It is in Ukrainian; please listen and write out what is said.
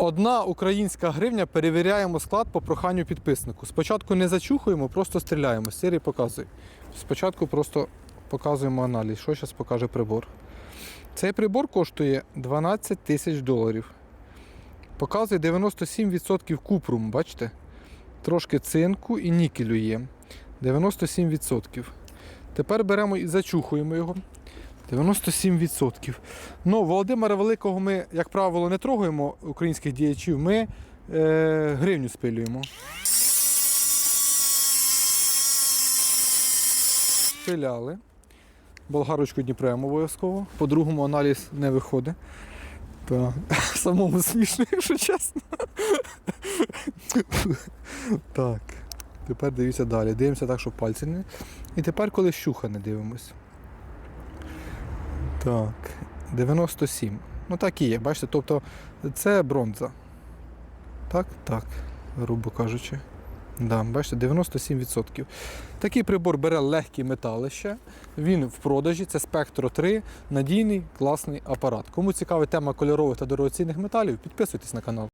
Одна українська гривня перевіряємо склад по проханню підписнику. Спочатку не зачухуємо, просто стріляємо. Сірий показує. Спочатку просто показуємо аналіз. Що зараз покаже прибор? Цей прибор коштує 12 тисяч доларів. Показує 97% купрум, бачите? Трошки цинку і нікелю є. 97%. Тепер беремо і зачухуємо його. 97%. Ну, Володимира Великого ми, як правило, не трогаємо українських діячів, ми е, гривню спилюємо. Спиляли. Болгарочку дніпремо обов'язково. По-другому аналіз не виходить. Так. Самому смішно, якщо чесно. так. Тепер дивіться далі. Дивимося так, щоб пальці не. І тепер, коли щуха не дивимось. Так, 97. Ну так і є, бачите, тобто це бронза. Так, так, грубо кажучи. Да, бачите, 97%. Такий прибор бере легкі метали ще. Він в продажі, це Spectro 3, надійний, класний апарат. Кому цікава тема кольорових та дорогоцінних металів, підписуйтесь на канал.